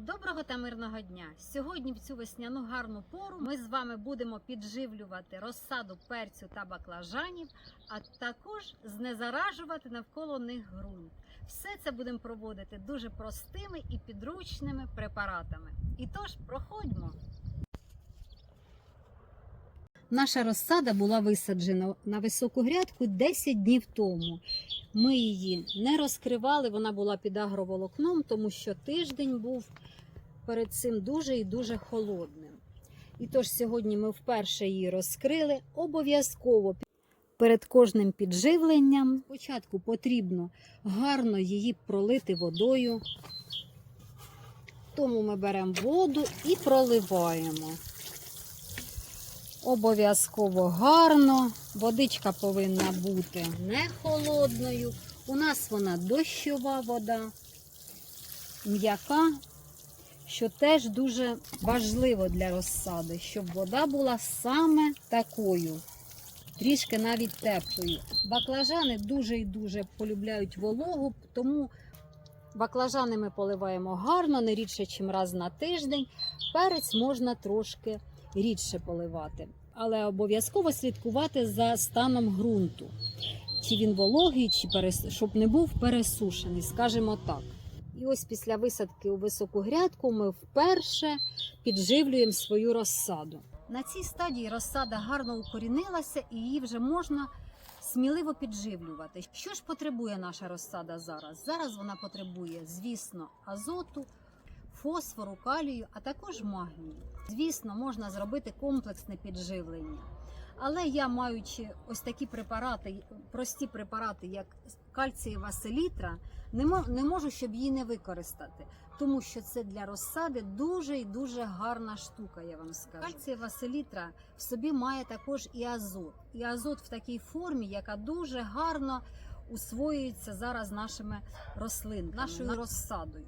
Доброго та мирного дня! Сьогодні в цю весняну гарну пору ми з вами будемо підживлювати розсаду перцю та баклажанів, а також знезаражувати навколо них ґрунт. Все це будемо проводити дуже простими і підручними препаратами. І тож проходьмо. Наша розсада була висаджена на високу грядку 10 днів тому. Ми її не розкривали, вона була під агроволокном, тому що тиждень був перед цим дуже і дуже холодним. І тож сьогодні ми вперше її розкрили. Обов'язково перед кожним підживленням спочатку потрібно гарно її пролити водою. Тому ми беремо воду і проливаємо. Обов'язково гарно. Водичка повинна бути не холодною. У нас вона дощова вода, м'яка, що теж дуже важливо для розсади, щоб вода була саме такою, трішки навіть теплою. Баклажани дуже і дуже полюбляють вологу, тому баклажани ми поливаємо гарно, не рідше, ніж раз на тиждень. Перець можна трошки рідше поливати, але обов'язково слідкувати за станом ґрунту. Чи він вологий, чи перес... щоб не був пересушений, скажімо так. І ось після висадки у високу грядку ми вперше підживлюємо свою розсаду. На цій стадії розсада гарно укорінилася і її вже можна сміливо підживлювати. Що ж потребує наша розсада зараз? Зараз вона потребує, звісно, азоту, фосфору, калію, а також магнію. Звісно, можна зробити комплексне підживлення. Але я, маючи ось такі препарати, прості препарати, як кальцієва селітра, не мо- не можу, щоб її не використати, тому що це для розсади дуже і дуже гарна штука, я вам скажу. Кальцієва селітра в собі має також і азот. І азот в такій формі, яка дуже гарно усвоюється зараз нашими рослинками, нашою розсадою.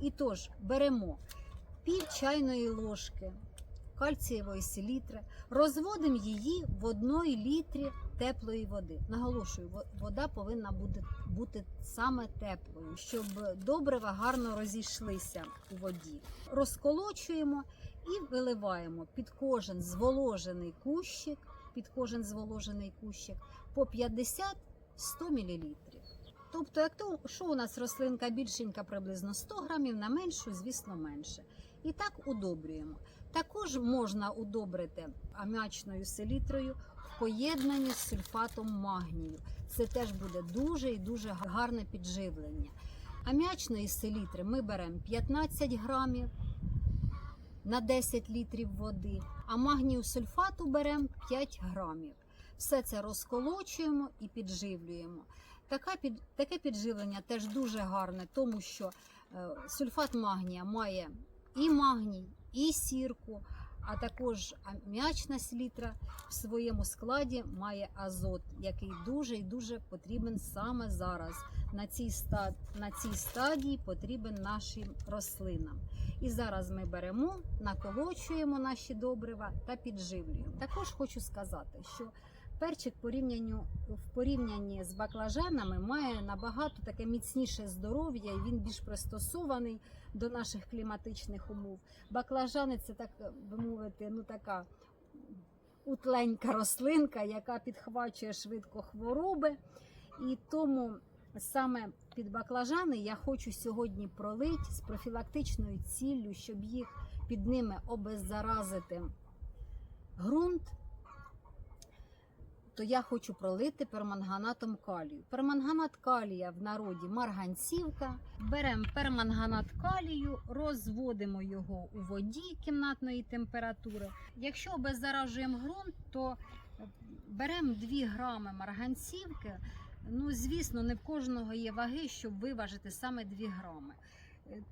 І тож беремо пів чайної ложки кальцієвої селітри, розводимо її в одній літрі теплої води. Наголошую, вода повинна бути, бути саме теплою, щоб добрива гарно розійшлися у воді. Розколочуємо і виливаємо під кожен зволожений кущик, під кожен зволожений кущик по 50-100 мл. Тобто, як то, що у нас рослинка більшенька, приблизно 100 грамів, на меншу, звісно, менше. І так удобрюємо. Також можна удобрити аміачною селітрою в поєднанні з сульфатом магнію. Це теж буде дуже і дуже гарне підживлення. Аміачної селітри ми беремо 15 грамів на 10 літрів води, а магнію сульфату беремо 5 грамів. Все це розколочуємо і підживлюємо. Така під, таке підживлення теж дуже гарне, тому що е, сульфат магнія має і магній, і сірку, а також аміачна селітра в своєму складі має азот, який дуже і дуже потрібен саме зараз. На цій, ста... на цій стадії потрібен нашим рослинам. І зараз ми беремо, наколочуємо наші добрива та підживлюємо. Також хочу сказати, що перчик порівнянню в порівнянні з баклажанами має набагато таке міцніше здоров'я, і він більш пристосований до наших кліматичних умов. Баклажани це так би мовити, ну така утленька рослинка, яка підхвачує швидко хвороби. І тому саме під баклажани я хочу сьогодні пролити з профілактичною ціллю, щоб їх під ними обеззаразити ґрунт. То я хочу пролити перманганатом калію. Перманганат калія в народі марганцівка. Беремо перманганат калію, розводимо його у воді кімнатної температури. Якщо обеззаражуємо ґрунт, то беремо 2 грами марганцівки. Ну, звісно, не в кожного є ваги, щоб виважити саме 2 грами.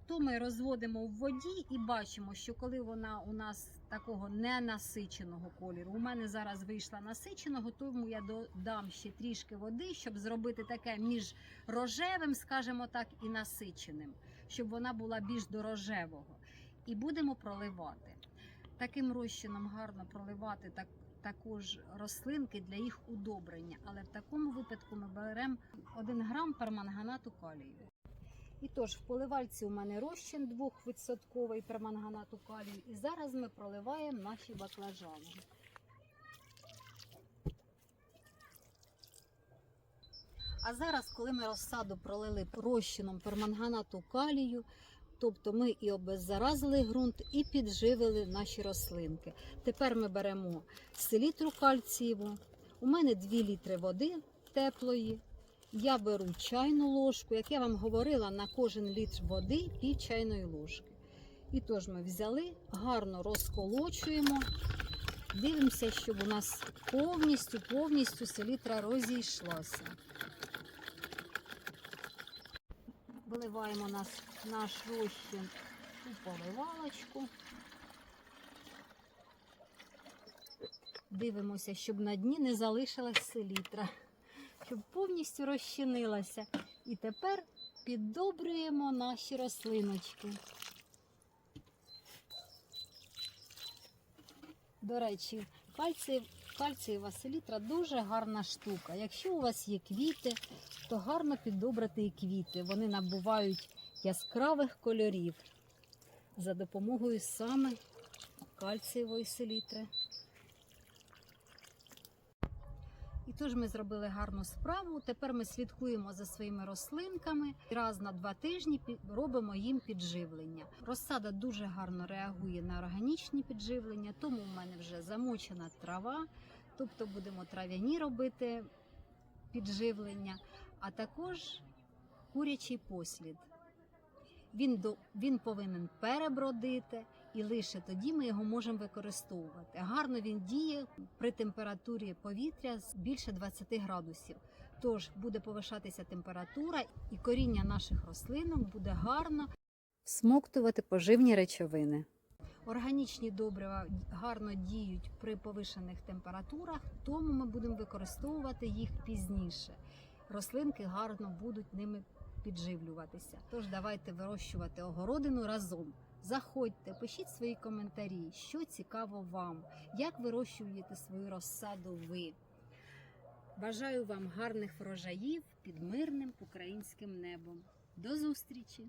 То ми розводимо в воді і бачимо, що коли вона у нас такого ненасиченого кольору, у мене зараз вийшла насиченого, тому я додам ще трішки води, щоб зробити таке між рожевим, скажімо так, і насиченим, щоб вона була більш до рожевого. І будемо проливати. Таким розчином гарно проливати так, також рослинки для їх удобрення. Але в такому випадку ми беремо 1 грам перманганату калію. І тож в поливальці у мене розчин 2% перманганату калію. І зараз ми проливаємо наші баклажани. А зараз, коли ми розсаду пролили розчином перманганату калію, тобто ми і обеззаразили ґрунт, і підживили наші рослинки. Тепер ми беремо селітру кальцієву. У мене 2 літри води теплої. Я беру чайну ложку, як я вам говорила, на кожен літр води пів чайної ложки. І тож ми взяли, гарно розколочуємо. Дивимося, щоб у нас повністю, повністю селітра розійшлася. Виливаємо нас, наш розчин у поливалочку. Дивимося, щоб на дні не залишилась селітра, щоб повністю розчинилася. І тепер піддобрюємо наші рослиночки. До речі, кальцій, кальцієва селітра дуже гарна штука. Якщо у вас є квіти, то гарно піддобрити і квіти. Вони набувають яскравих кольорів за допомогою саме кальцієвої селітри. І тож ми зробили гарну справу. Тепер ми слідкуємо за своїми рослинками. Раз на два тижні робимо їм підживлення. Розсада дуже гарно реагує на органічні підживлення, тому в мене вже замочена трава, тобто будемо трав'яні робити підживлення, а також курячий послід. Він, до, він повинен перебродити, і лише тоді ми його можемо використовувати. Гарно він діє при температурі повітря більше 20 градусів. Тож буде повишатися температура, і коріння наших рослинок буде гарно всмоктувати поживні речовини. Органічні добрива гарно діють при повишених температурах, тому ми будемо використовувати їх пізніше. Рослинки гарно будуть ними підживлюватися. Тож давайте вирощувати огородину разом. Заходьте, пишіть свої коментарі, що цікаво вам, як вирощуєте свою розсаду ви. Бажаю вам гарних врожаїв під мирним українським небом. До зустрічі!